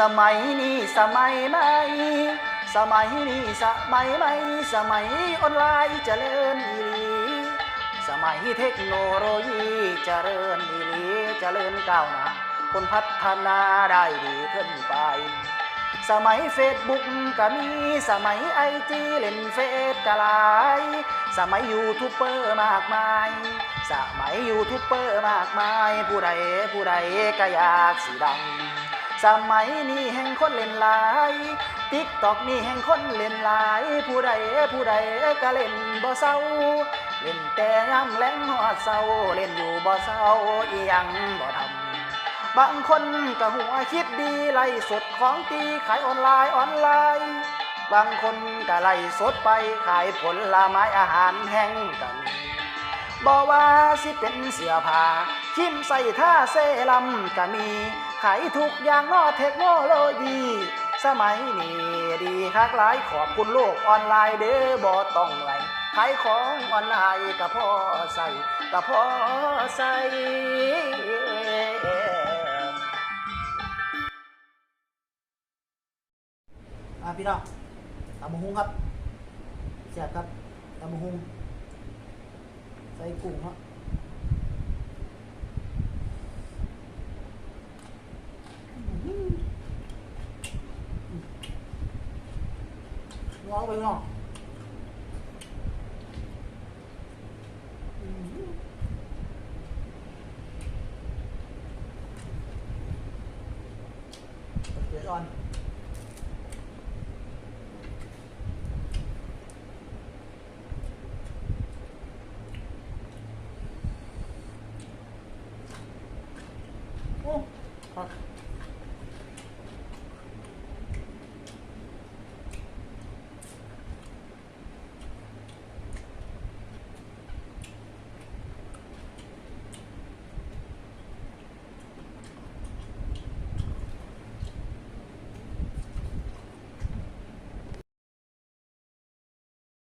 สมัยนี้สมัยใหม่สมัยนี้สมัยใหม่สมัยออนไลน์เจริญอีหลีสมัยเทคโนโลยีเจริญอีหลีเจริญก้าวหน้าคนพัฒนาได้ดีขึ้นไป สมัยเฟซบุ๊กก็มีสมัยไอจีเล่นเฟซก็หลาย สมัยยูทูบเบอร์มากมาย สมัยยูทูบเบอร์มากมาย ผู้ใดผู้ใดก็อยากสิดัง สมัยนี้แห่งคนเล่นหลายติ๊กตอกนี่แห่งคนเล่นหลาย ผู้ใดผู้ใดก็เล่นบ่เศร้า เล่นแต่ย่ำแล้งหอดเศร้า เล่นอยู่บ่เศร้าอีหยังบ่ทำบางคนก็หัวคิดดีไล่สดของตีขายออนไลน์ออนไลน์ บางคนก็ไล่สดไปขายผลลไม้อาหารแห้งกันบอกว่าสิเป็นเสื้อผ้าคิมใส่ท่าเซรัมก็มี ขายทุกอย่างนอเทคโนโลยี สมัยนี้ดีคักหลายขอบคุณโลกออนไลน์เด้อบ่ต้องเหนื่อยขายของออนไลน์ก็พอใส่ก็พอใส่อะพี่น้องตำมะฮุงครับแซ่บครับตำมะฮุงใส่กุ้งฮะง อไปงอเ